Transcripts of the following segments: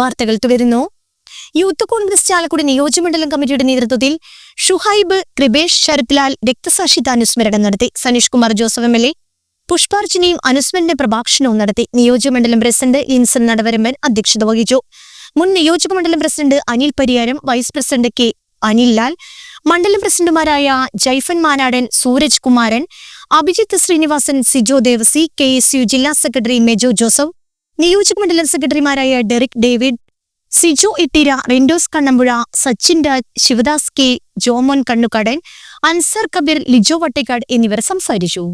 വാർത്തകൾ തുടരുന്നു. യൂത്ത് കോൺഗ്രസ് ചാലക്കുടി നിയോജകമണ്ഡലം കമ്മിറ്റിയുടെ നേതൃത്വത്തിൽ ഷുഹൈബ് കൃപേഷ് ശരത്ലാൽ രക്തസാക്ഷിത അനുസ്മരണം നടത്തി. Sanish Kumar Joseph M L A പുഷ്പാർച്ചനയും അനുസ്മരണ പ്രഭാഷണവും നടത്തി. നിയോജകമണ്ഡലം പ്രസിഡന്റ് ലിൻസൺ നടവരമ്പൻ അധ്യക്ഷത വഹിച്ചു. മുൻ നിയോജകമണ്ഡലം president Anil Pariyaram vice president K Anil Lal മണ്ഡലം പ്രസിഡന്റുമാരായ ജൈഫൻ മാനാടൻ സൂരജ് കുമാരൻ അഭിജിത്ത് ശ്രീനിവാസൻ സിജോ ദേവസി കെ യു ജില്ലാ സെക്രട്ടറി മെജോ ജോസഫ് നിയോജക മണ്ഡലം സെക്രട്ടറിമാരായ ഡെറിക് ഡേവിഡ് സിജു ഇട്ടിര റിൻഡോസ് കണ്ണമ്പുഴ സച്ചിൻ രാജ് ശിവദാസ് കെ ജോമോൻ കണ്ണുകടൻ അൻസർ കബീർ ലിജോ വട്ടേക്കാട് എന്നിവർ സംസാരിച്ചു.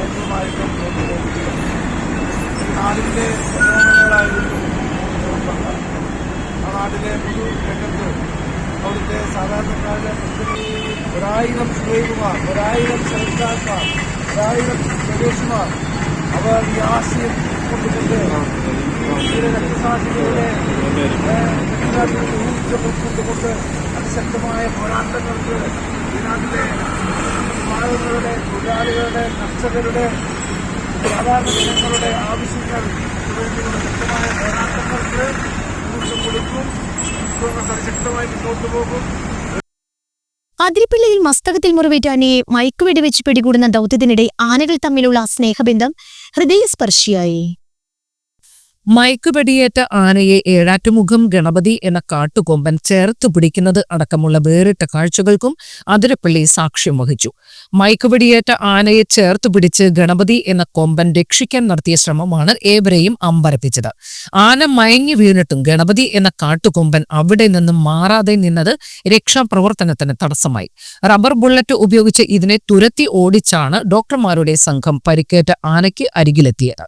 നയങ്ങളുമായിട്ട് നാടിന്റെ ചെറുപ്പക്കാർ ആ നാട്ടിലെ പൊതു രംഗത്ത് അവിടുത്തെ സാധാരണക്കാരുടെ ഒരായിരം സുഹൈബുമാർ ഒരായിരം സർക്കാർമാർ ഒരായിരം സ്വദേശിമാർ അവർ ഈ ആശയം കൊണ്ടുകൊണ്ട് രക്തസാക്ഷികളുടെ ഊർജം ഉൾക്കൊണ്ടുകൊണ്ട് അതിശക്തമായ പോരാട്ടങ്ങൾക്ക് ഈ നാട്ടിലെ പാവങ്ങളുടെ തൊഴിലാളികളുടെ കർഷകരുടെ സാധാരണ ജനങ്ങളുടെ ആവശ്യങ്ങൾ വേണ്ടിയുള്ള ശക്തമായ പോരാട്ടങ്ങൾക്ക് ഊർജം കൊടുക്കും. കോൺഗ്രസ് അതിശക്തമായി മുന്നോട്ട് പോകും. അതിരിപ്പള്ളിയിൽ മസ്തകത്തിൽ മുറിവേറ്റ ആനയെ മയക്കുവെടി വെച്ച് പിടികൂടുന്ന ദൗത്യത്തിനിടെ ആനകൾ തമ്മിലുള്ള സ്നേഹബന്ധം ഹൃദയസ്പർശിയായി. മയക്കുപെടിയേറ്റ ആനയെ ഏഴാറ്റുമുഖം ഗണപതി എന്ന കാട്ടുകൊമ്പൻ ചേർത്ത് പിടിക്കുന്നത് അടക്കമുള്ള വേറിട്ട കാഴ്ചകൾക്കും അതിരപ്പള്ളി സാക്ഷ്യം വഹിച്ചു. മയക്കുപടിയേറ്റ ആനയെ ചേർത്ത് പിടിച്ച് ഗണപതി എന്ന കൊമ്പൻ രക്ഷിക്കാൻ നടത്തിയ ശ്രമമാണ് ഏവരെയും അമ്പരപ്പിച്ചത്. ആന മയങ്ങി വീണിട്ടും ഗണപതി എന്ന കാട്ടുകൊമ്പൻ അവിടെ നിന്നും മാറാതെ നിന്നത് രക്ഷാപ്രവർത്തനത്തിന് തടസ്സമായി. റബ്ബർ ബുള്ളറ്റ് ഉപയോഗിച്ച് ഇതിനെ തുരത്തി ഓടിച്ചാണ് ഡോക്ടർമാരുടെ സംഘം പരിക്കേറ്റ ആനയ്ക്ക് അരികിലെത്തിയത്.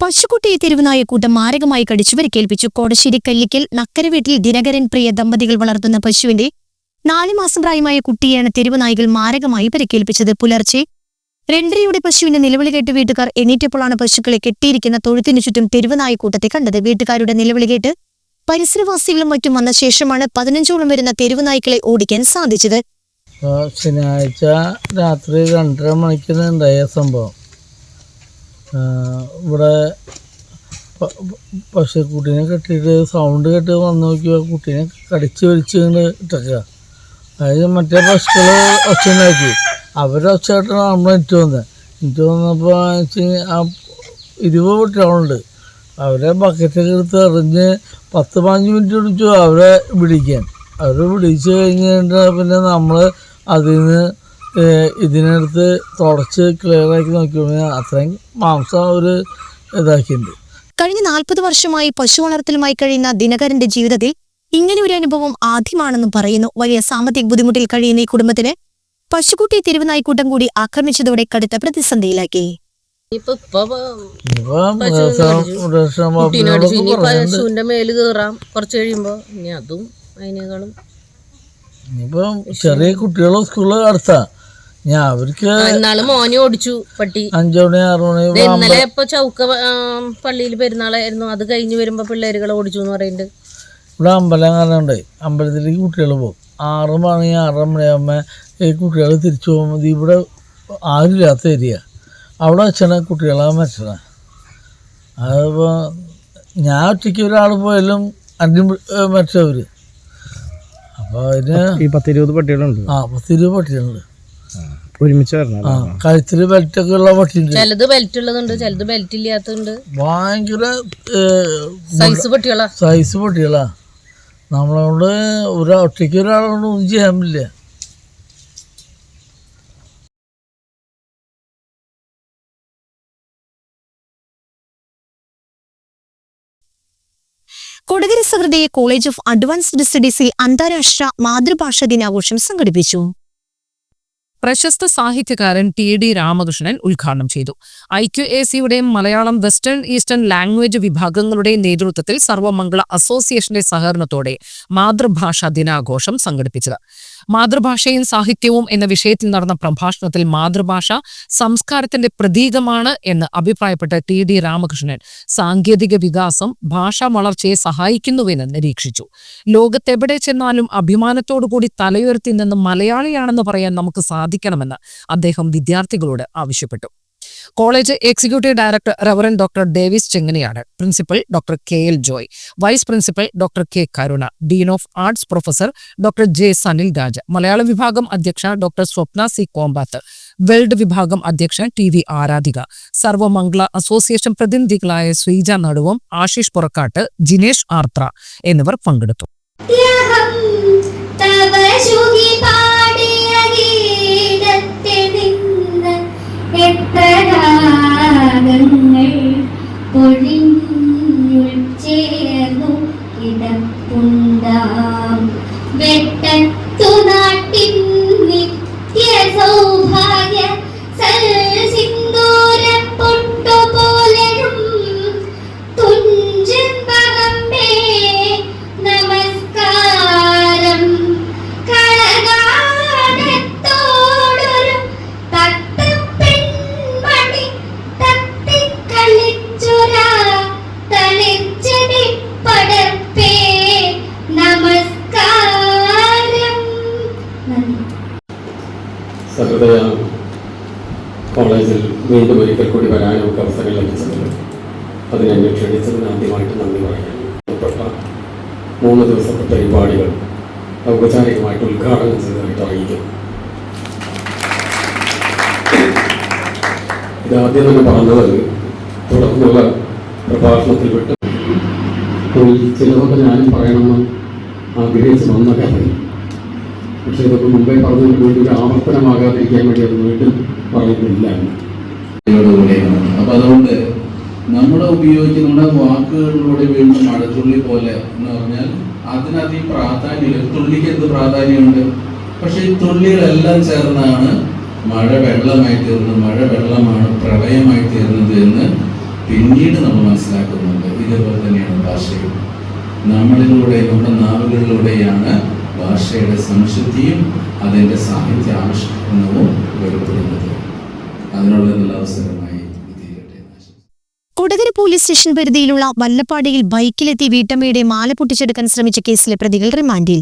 പശുക്കുട്ടിയെ തെരുവുനായക്കൂട്ടം മാരകമായി കടിച്ചു പരിക്കേൽപ്പിച്ചു കോടശ്ശേരി കല്ലിക്കൽ നക്കര വീട്ടിൽ ദിനകരൻ പ്രിയ ദമ്പതികൾ വളർത്തുന്ന പശുവിന്റെ നാല് മാസം പ്രായമായ കുട്ടിയെയാണ് തെരുവുനായികൾ മാരകമായി പരിക്കേൽപ്പിച്ചത്. പുലർച്ചെ രണ്ടരയുടെ പശുവിന്റെ നിലവിളി കേട്ട് വീട്ടുകാർ എണീറ്റപ്പോഴാണ് പശുക്കളെ കെട്ടിയിരിക്കുന്ന തൊഴുത്തിനു ചുറ്റും തെരുവുനായക്കൂട്ടത്തെ കണ്ടത്. വീട്ടുകാരുടെ നിലവിളി കേട്ട് പരിസരവാസികളും മറ്റും വന്ന ശേഷമാണ് പതിനഞ്ചോളം വരുന്ന തെരുവുനായ്ക്കളെ ഓടിക്കാൻ സാധിച്ചത്. ശനിയാഴ്ച രാത്രി രണ്ടര മണിക്ക് സംഭവം. ഇവിടെ പക്ഷെ കുട്ടീനെ കെട്ടിയിട്ട് സൗണ്ട് കേട്ട് വന്ന് നോക്കിയപ്പോൾ കുട്ടീനെ കടിച്ച് വലിച്ച് കൊണ്ട് ഇട്ടേക്കുക അതായത് മറ്റേ പശുക്കൾ ഒച്ച ഉണ്ടാക്കി അവരുടെ ഒച്ചയായിട്ടാണ് നമ്മൾ എനിക്ക് വന്നത് എനിക്ക് വന്നപ്പോൾ ആ ഇരുപത് കുട്ടികളുണ്ട് അവരെ ബക്കറ്റൊക്കെ എടുത്ത് എറിഞ്ഞ് പത്ത് പതിനഞ്ച് മിനിറ്റ് പിടിച്ചു അവരെ വിളിക്കാൻ. അവർ പിടിച്ച് കഴിഞ്ഞിട്ട് പിന്നെ നമ്മൾ അതിൽ നിന്ന് ഇതിനടുത്ത് തുടച്ച് ക്ലിയറാക്കി നോക്കിയാൽ അത്രയും മാംസം ഒരു ഇതാക്കിയിട്ടുണ്ട്. കഴിഞ്ഞ നാൽപ്പത് വർഷമായി പശു വളർത്തലുമായി കഴിയുന്ന ദിനകരന്റെ ജീവിതത്തിൽ ഇങ്ങനെ ഒരു അനുഭവം ആദ്യമാണെന്ന് പറയുന്നു. വലിയ സാമ്പത്തിക ബുദ്ധിമുട്ടിൽ കഴിയുന്ന ഈ കുടുംബത്തിന് പശുക്കുട്ടി തെരുവുനായ്ക്കൂട്ടം കൂടി ആക്രമിച്ചതോടെ കടുത്ത പ്രതിസന്ധിയിലാക്കി. പശുവിന്റെ മേൽ കേറാം. കുറച്ച് കഴിയുമ്പോ ഇനി അതും അതിനേക്കാളും ചെറിയ കുട്ടികളെ സ്കൂളിൽ അടുത്താ. ഞാൻ അവർക്ക് ഇന്നാൾ മോനെ ഓടിച്ചു പട്ടി. അഞ്ചു മണി ആറു മണി ഇന്നലെ ഇപ്പൊ ചൗക്ക പള്ളിയിൽ പെരുന്നാളായിരുന്നു. അത് കഴിഞ്ഞു വരുമ്പോ പിള്ളേരുകളെ ഓടിച്ചു എന്ന് പറയുന്നുണ്ട്. ഇവിടെ അമ്പലം കാണുന്നുണ്ട് അമ്പലത്തിലേക്ക് കുട്ടികൾ പോകും. ആറ് മണി ആറര മണിയാകുമ്പോൾ ഈ കുട്ടികൾ തിരിച്ചു പോകുമ്പോൾ ഇവിടെ ആരുമില്ലാത്ത ഏരിയ. അവിടെ വെച്ചാണ് കുട്ടികളെ മരിച്ചത്. അതിപ്പോൾ ഞാൻ ഒറ്റയ്ക്ക് ഒരാൾ പോയാലും അടി മരിച്ചവർ അപ്പോൾ അതിന് ഈ പത്തിരുപത് പട്ടികളുണ്ട്. ആ പത്തിരുപത് പട്ടിയുണ്ട് ഒരുമിച്ച് വരണം ആ കഴുത്തിൽ ബെൽറ്റൊക്കെ ഉള്ള പട്ടിയുണ്ട് ചിലത് ബെൽറ്റ് ഉള്ളതുണ്ട് ചിലത് ബെൽറ്റ് ഇല്ലാത്തതുണ്ട്. ഭയങ്കര സൈസ് പട്ടികളാ സൈസ് പട്ടികളാ നമ്മളോട് ഒരാ ഒറ്റയ്ക്ക് ഒരാളോട് ഒന്നും ചെയ്യാൻ പറ്റില്ല Kodakara Sahrudaya college of advanced സ്റ്റഡീസിൽ അന്താരാഷ്ട്ര മാതൃഭാഷാ ദിനാഘോഷം സംഘടിപ്പിച്ചു. പ്രശസ്ത സാഹിത്യകാരൻ ടി ഡി രാമകൃഷ്ണൻ ഉദ്ഘാടനം ചെയ്തു. ഐ ക്യു എ സിയുടെയും മലയാളം വെസ്റ്റേൺ ഈസ്റ്റേൺ ലാംഗ്വേജ് വിഭാഗങ്ങളുടെയും നേതൃത്വത്തിൽ സർവമംഗള അസോസിയേഷന്റെ സഹകരണത്തോടെ മാതൃഭാഷാ ദിനാഘോഷം സംഘടിപ്പിച്ചത്. മാതൃഭാഷയും സാഹിത്യവും എന്ന വിഷയത്തിൽ നടന്ന പ്രഭാഷണത്തിൽ മാതൃഭാഷ സംസ്കാരത്തിന്റെ പ്രതീകമാണ് എന്ന് അഭിപ്രായപ്പെട്ട ടി ഡി രാമകൃഷ്ണൻ സാങ്കേതിക വികാസം ഭാഷാ വളർച്ചയെ സഹായിക്കുന്നുവെന്ന് നിരീക്ഷിച്ചു. ലോകത്തെവിടെ ചെന്നാലും അഭിമാനത്തോടുകൂടി തലയുയർത്തി നിന്ന് മലയാളിയാണെന്ന് പറയാൻ നമുക്ക് സാധിക്കണമെന്ന് അദ്ദേഹം വിദ്യാർത്ഥികളോട് ആവശ്യപ്പെട്ടു. College executive director reverend doctor Davis ചെങ്ങനിയാണ്. Principal doctor K L Joy. Vice principal doctor K Karuna. Dean of arts professor doctor J Sanil Raj. Malayala വിഭാഗം അധ്യക്ഷ doctor Swapna C Kombath world വിഭാഗം അധ്യക്ഷ T V Aradhika. Sarvamangala association പ്രതിനിധികളായ Sreeja Naduvam Ashish Purakkattu Jinesh Arthra എന്നിവർ പങ്കെടുത്തു. അതിനെന്നെ ക്ഷണിച്ചതിന് ആദ്യമായിട്ട് നന്ദി പറയുന്നു. മൂന്ന് ദിവസത്തെ പരിപാടികൾ ഔപചാരികമായിട്ട് ഉദ്ഘാടനം ചെയ്തതായിട്ട് അറിയിക്കും ഇത് ആദ്യം തന്നെ പറഞ്ഞത് തുടർന്നുള്ള പ്രഭാഷണത്തിൽ വിട്ട് ചിലതൊക്കെ ഞാനും പറയണമെന്ന് ആഗ്രഹിച്ച് വന്ന കാര്യം പക്ഷെ ഇതൊക്കെ മുമ്പേ പറഞ്ഞതിന് വേണ്ടി ഒരു ആവർത്തനമാകാതിരിക്കാൻ വേണ്ടി അത് വീണ്ടും പറയുന്നില്ല. കൂടെയാണ് അപ്പൊ അതുകൊണ്ട് നമ്മുടെ ഉപയോഗിച്ച് നമ്മുടെ വാക്കുകളിലൂടെ വീണ്ടും മഴത്തുള്ളി പോലെ എന്ന് പറഞ്ഞാൽ അതിനകത്ത് പ്രാധാന്യമില്ല പ്രാധാന്യം തുള്ളിക്ക് എന്ത് പ്രാധാന്യമുണ്ട്? പക്ഷെ ഈ തുള്ളികളെല്ലാം ചേർന്നാണ് മഴ വെള്ളമായി തീർന്നത് മഴ വെള്ളമാണ് പ്രളയമായി തീർന്നത് എന്ന് പിന്നീട് നമ്മൾ മനസ്സിലാക്കുന്നുണ്ട്. ഇതേപോലെ തന്നെയാണ് ഭാഷയും. നമ്മളിലൂടെ നമ്മുടെ നാവുകളിലൂടെയാണ് ഭാഷയുടെ സംശുദ്ധിയും അതിന്റെ സാഹിത്യ ആവിഷ്കരണവും വെളിപ്പെടുന്നത്. അതിനുള്ള നല്ല അവസരമായി ഇത് തീരട്ടെ എന്ന് ആശംസിക്കുന്നു. കൊടകര പോലീസ് സ്റ്റേഷൻ പരിധിയിലുള്ള വല്ലപ്പാടിയിൽ ബൈക്കിലെത്തി വീട്ടമ്മയുടെ മാല പൊട്ടിച്ചെടുക്കാൻ ശ്രമിച്ച കേസിലെ പ്രതികൾ റിമാൻഡിൽ.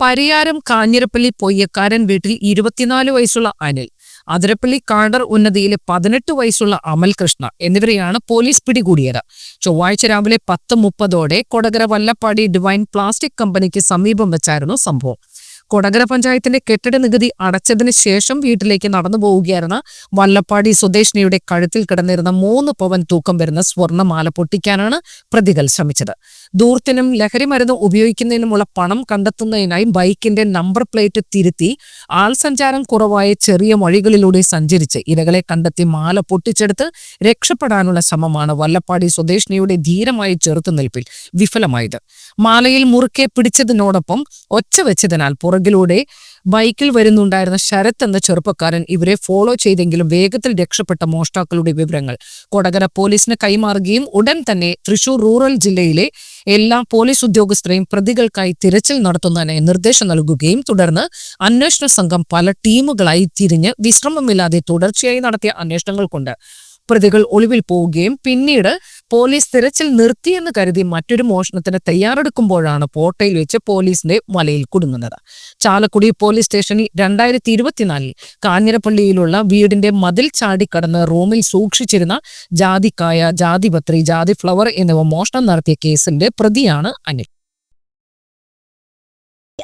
പരിയാരം കാഞ്ഞിരപ്പള്ളി പൊയ്യക്കാരൻ വീട്ടിൽ ഇരുപത്തിനാല് വയസ്സുള്ള അനിൽ അതിരപ്പള്ളി കാണ്ടർ ഉന്നതിയിലെ പതിനെട്ട് വയസ്സുള്ള അമൽ കൃഷ്ണ എന്നിവരെയാണ് പോലീസ് പിടികൂടിയത്. ചൊവ്വാഴ്ച രാവിലെ പത്ത് മുപ്പതോടെ കൊടകര വല്ലപ്പാടി ഡിവൈൻ പ്ലാസ്റ്റിക് കമ്പനിക്ക് സമീപം വെച്ചായിരുന്നു സംഭവം. കൊടകര പഞ്ചായത്തിന്റെ കെട്ടിട നികുതി അടച്ചതിന് ശേഷം വീട്ടിലേക്ക് നടന്നു പോവുകയായിരുന്ന വല്ലപ്പാടി സ്വദേശിനിയുടെ കഴുത്തിൽ കിടന്നിരുന്ന മൂന്ന് പവൻ തൂക്കം വരുന്ന സ്വർണമാല പൊട്ടിക്കാനാണ് പ്രതികൾ ശ്രമിച്ചത്. ദൂർത്തിനും ലഹരിമരുന്ന് ഉപയോഗിക്കുന്നതിനുമുള്ള പണം കണ്ടെത്തുന്നതിനായി ബൈക്കിന്റെ നമ്പർ പ്ലേറ്റ് തിരുത്തി ആൾസഞ്ചാരം കുറവായ ചെറിയ വഴികളിലൂടെ സഞ്ചരിച്ച് ഇരകളെ കണ്ടെത്തി മാല പൊട്ടിച്ചെടുത്ത് രക്ഷപ്പെടാനുള്ള ശ്രമമാണ് വല്ലപ്പാടി സ്വദേശിനിയുടെ ധീരമായ ചെറുത്തുനിൽപ്പിൽ വിഫലമായത്. മാലയിൽ മുറുക്കെ പിടിച്ചതിനോടൊപ്പം ഒച്ച വെച്ചതിനാൽ പുറകിലൂടെ ബൈക്കിൽ വരുന്നുണ്ടായിരുന്ന ശരത് എന്ന ചെറുപ്പക്കാരൻ ഇവരെ ഫോളോ ചെയ്തെങ്കിലും വേഗത്തിൽ രക്ഷപ്പെട്ട മോഷ്ടാക്കളുടെ വിവരങ്ങൾ കൊടകര പോലീസിന് കൈമാറുകയും ഉടൻ തന്നെ തൃശൂർ റൂറൽ ജില്ലയിലെ എല്ലാ പോലീസ് ഉദ്യോഗസ്ഥരെയും പ്രതികൾക്കായി തിരച്ചിൽ നടത്തുന്നതിന് നിർദ്ദേശം നൽകുകയും തുടർന്ന് അന്വേഷണ സംഘം പല ടീമുകളായി തിരിഞ്ഞ് വിശ്രമമില്ലാതെ തുടർച്ചയായി നടത്തിയ അന്വേഷണങ്ങൾ കൊണ്ട് പ്രതികൾ ഒളിവിൽ പോവുകയും പിന്നീട് പോലീസ് തിരച്ചിൽ നിർത്തിയെന്ന് കരുതി മറ്റൊരു മോഷണത്തിന് തയ്യാറെടുക്കുമ്പോഴാണ് പോട്ടയിൽ വെച്ച് പോലീസിന്റെ വലയിൽ കുടുങ്ങുന്നത്. ചാലക്കുടി പോലീസ് സ്റ്റേഷനിൽ രണ്ടായിരത്തി ഇരുപത്തിനാലിൽ കാഞ്ഞിരപ്പള്ളിയിലുള്ള വീടിന്റെ മതിൽ ചാടിക്കടന്ന് റൂമിൽ സൂക്ഷിച്ചിരുന്ന ജാതിക്കായ ജാതിപത്രി ജാതി ഫ്ലവർ എന്നിവ മോഷണം നടത്തിയ കേസിന്റെ പ്രതിയാണ് അനിൽ.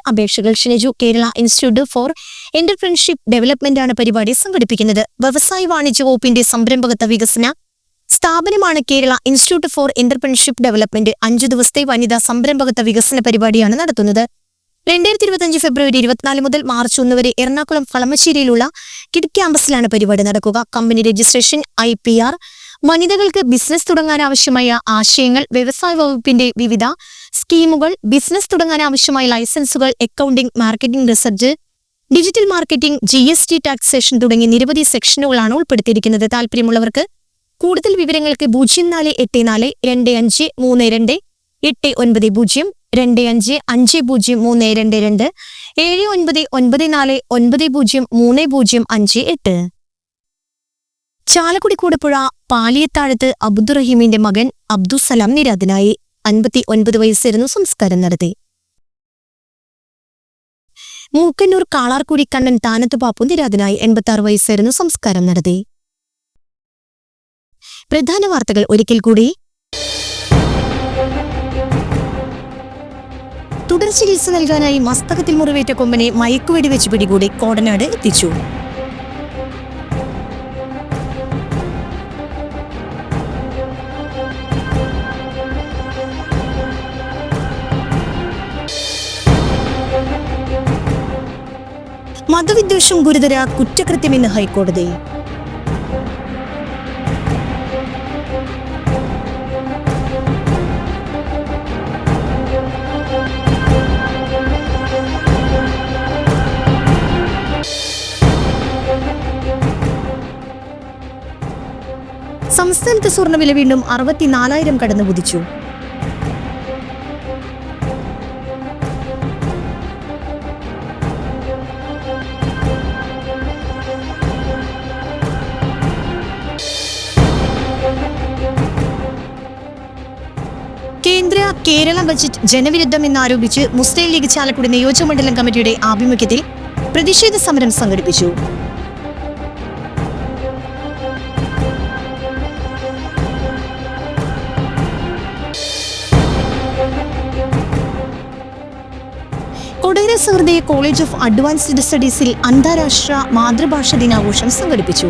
അപേക്ഷകൾ ക്ഷണിച്ചു. Kerala institute for entrepreneurship development ആണ് പരിപാടി സംഘടിപ്പിക്കുന്നത്. വ്യവസായ വാണിജ്യ വകുപ്പിന്റെ സംരംഭകത്വ വികസന സ്ഥാപനമാണ് Kerala institute for entrepreneurship development. അഞ്ചു ദിവസത്തെ വനിതാ സംരംഭകത്വ വികസന പരിപാടിയാണ് നടത്തുന്നത്. രണ്ടായിരത്തി ഇരുപത്തിയഞ്ച് ഫെബ്രുവരി ഇരുപത്തിനാല് മുതൽ മാർച്ച് ഒന്ന് വരെ എറണാകുളം ഫളമശ്ശേരിയിലുള്ള കിഡ് ക്യാമ്പസിലാണ് പരിപാടി നടക്കുക. കമ്പനി രജിസ്ട്രേഷൻ ഐ വനിതകൾക്ക് ബിസിനസ് തുടങ്ങാൻ ആവശ്യമായ ആശയങ്ങൾ വ്യവസായ വകുപ്പിന്റെ വിവിധ സ്കീമുകൾ ബിസിനസ് തുടങ്ങാൻ ആവശ്യമായ ലൈസൻസുകൾ accounting marketing research digital marketing G S T taxation തുടങ്ങിയ നിരവധി സെക്ഷനുകളാണ് ഉൾപ്പെടുത്തിയിരിക്കുന്നത്. താല്പര്യമുള്ളവർക്ക് കൂടുതൽ വിവരങ്ങൾക്ക് പൂജ്യം നാല് എട്ട് നാല് രണ്ട് അഞ്ച് മൂന്ന് രണ്ട് എട്ട് ഒൻപത് പൂജ്യം രണ്ട് അഞ്ച് അഞ്ച് പൂജ്യം മൂന്ന് രണ്ട് രണ്ട് ഏഴ് ഒൻപത് ഒൻപത് നാല് ഒൻപത് പൂജ്യം മൂന്ന് പൂജ്യം അഞ്ച് എട്ട് ചാലക്കുടി കൂടപ്പുഴ പാലിയത്താഴത്ത് അബ്ദുറഹീമിന്റെ മകൻ അബ്ദുസലാം നിരാതനായി അൻപത്തി ഒൻപത് വയസ്സായിരുന്നു സംസ്കാരം നടത്തി. മൂക്കന്നൂർ കാളാർക്കുടി കണ്ണൻ താനത്ത് പാപ്പു നിരാതനായി എൺപത്തി ആറ് വയസ്സായിരുന്നു സംസ്കാരം നടത്തി. പ്രധാന വാർത്തകൾ ഒരിക്കൽ കൂടി. തുടർ ചികിത്സ നൽകാനായി മസ്തകത്തിൽ മുറിവേറ്റ കൊമ്പനെ മയക്കുവെടി വെച്ച് പിടികൂടി കോടനാട് എത്തിച്ചു. മതവിദ്വേഷം ഗുരുതര കുറ്റകൃത്യമെന്ന് ഹൈക്കോടതി. സംസ്ഥാനത്ത് സ്വർണവില വീണ്ടും അറുപത്തിനാലായിരം കടന്നു കുതിച്ചു. കേരള ബജറ്റ് ജനവിരുദ്ധമെന്നാരോപിച്ച് മുസ്ലിം ലീഗ് ചാലക്കുടി നിയോജകമണ്ഡലം കമ്മിറ്റിയുടെ ആഭിമുഖ്യത്തിൽ പ്രതിഷേധ സമരം സംഘടിപ്പിച്ചു. Kodakara Sahrudaya college of advanced സ്റ്റഡീസിൽ അന്താരാഷ്ട്ര മാതൃഭാഷ ദിനാഘോഷം സംഘടിപ്പിച്ചു.